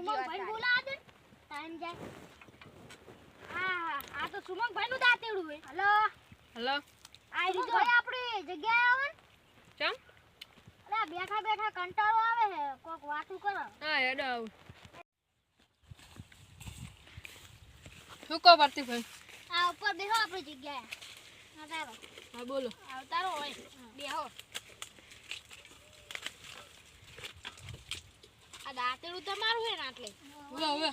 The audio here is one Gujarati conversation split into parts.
સુમંગભાઈ બોલાવા દે. ટાઈમ જાય આ આ તો સુમંગભાઈ નું દાંતેડું હે હલો? હલો? આ સુમંગભાઈ આપણી જગ્યાએ આવે ચમ? અરે બેઠા બેઠા કંટાળો આવે હે કોક વાતું કરો. હા હેડો આવું. શું કહો ભાઈ. આ ઉપર બેહો આપણી જગ્યાએ. હા બોલો. અવતારો હોય. બેહો. દાંતેડું તમારું હે ને આટલે. હવે હવે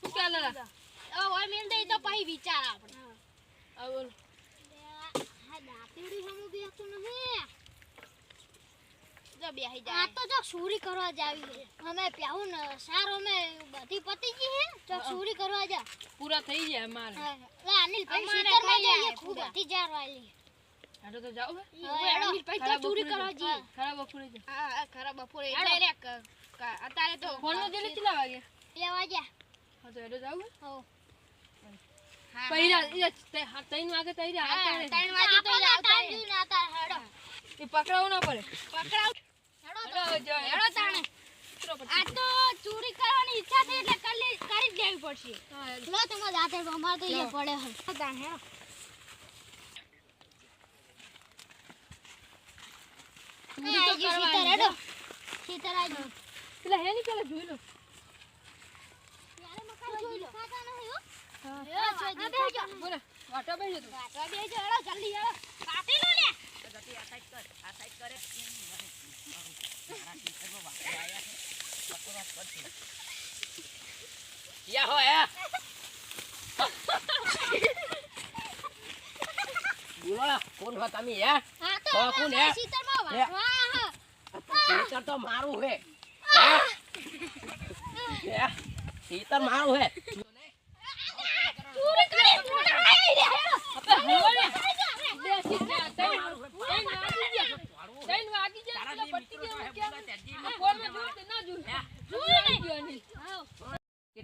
શું ચાલે હવે મેલ દે તો પછી વિચાર આપણે. હા. બોલો. દાંતેડું હમું બેસતું નથી. જો બેહી આ તો જો ચોરી કરવા જાવી અમે પ્યાવું ને સાર અમે બધી પતી ગઈ હે તો ચોરી કરવા જા. પૂરા થઈ જાય અમારે. લે અનિલ ભાઈ સીતરમાં જઈએ ખૂબ હતી જાર વાલી હેડો તો જાઓ હે અનિલ ભાઈ તો કરવા જી ખરાબ ખરા બપોરે જાઓ. હા ખરાબ ખરા બપોરે એટલે રે અત્યારે તો ફોનમાં જઈને કેટલા વાગે? બે વાગ્યા. હા તો હેડો જાવ હો. હા, પહેલા એ હા, ત્રણ વાગે તઈ રહ્યા હા, ત્રણ વાગે તો આવતા રહે. જોઈને આતા હેડો. એ પકડાવ ના પડે. પકડાવ. હેડો હેડો તાણે આ તો ચોરી કરવાની ઈચ્છા થઈ એટલે કરી કરી દેવી પડશે. લો તમે જાતે અમાર તો એ પડે હે તાણે હેડો. સીતર હેડો. સીતર આજો પેલા હે ની પેલા જોઈ લો. હો. યા બોલો કોણ હો તમે હે તો કોણ હે? સીતર તો મારું હે હે? સીતર મારું હે ચોરી કરી આપણે હલવા ને. બેસી ગયા. ત્રણ ત્રણ વાગી ગયા. ત્રણ વાગી ગયા. પેલા પતી ગયા. ક્યાં? આ ફોનમાં જોયું કે ના જોયું? જોયું નહીં ગયો અનિલ.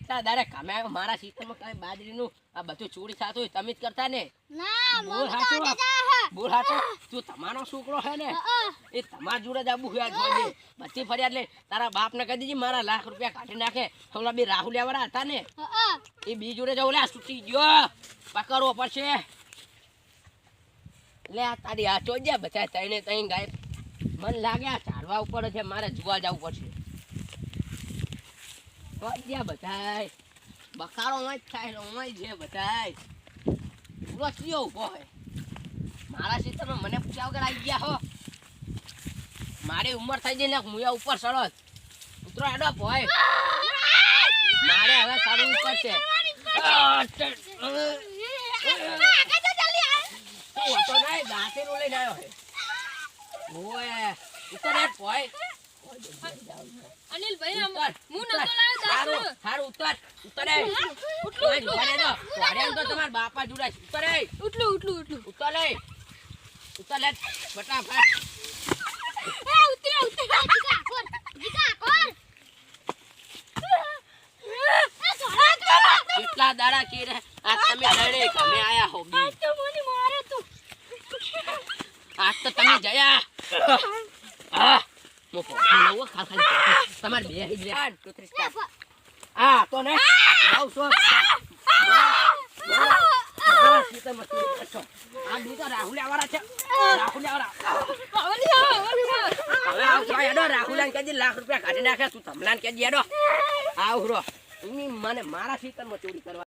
કેટલા દાડે કામે મારા સિસ્ટમમાં કઈ બાજરીનું આ બધું ચોરી થતું હોય તમે જ કરતા ને? ના બોલ હાચું. બોલ હાચો. તું તમારો છોકરો હે ને? એ તમારા જોડે જ આબુ હોય જોજે બધી ફરિયાદ લે. તારા બાપને કહી દીધી મારા લાખ રૂપિયા કાઢી નાખે. ઓલા બે રાહુલિયા વાળા હતા ને? એ બી જોડે જાવ લે છૂટી ગયો. પકડવો પડશે. લે આ તારી આ ચોજ્યા બધા તઈને તઈ ગાય. મન લાગે આ ચાલવા ઉપર છે મારે જોવા જવું પડશે. હે. મારા હો. ઉંમર થઈ જઈને મુયા ઉપર સડો ઉતરો હેડો ભોય મારે હવે સારું ઉપર છે. ટ- તું હતો નહીં, દાંતીનું લઈને આવ્યો છે. ઓય, ઉતર હેડ ભોય. અનિલભાઈ, આમ હું નતો લાવ્યો હારું, દાંતનું. ઉતર, ઉતરે. એ. ઓય, ઊભા રહેજો. તો તમાર બાપા જોડે ઉતરે. ઉઠલું ઉઠલું ઉઠલું ઉતર. ઉતર. ફટાફટ. એ ઉતરે ઉતરે. જીગા કોર જીગા કોર તો કેટલા દાડા કીરે. આ તમે ડરે કમે આયા હો બી. તો મને મારે તું. આજ તો તમે જયા. મો પોખી ખાલ ખાલી. તમારે બે હિજ તો ને સીતામાં તું બેઠો. આ બી તો રાહુલિયા છે? રાહુલિયા હવે આવ છો હેડો રાહુલાને કહેજે લાખ રૂપિયા કાઢી નાખે તું તમલાને કહેજે હેડો. આવ મને મારા સીતરમાં ચોરી કરવા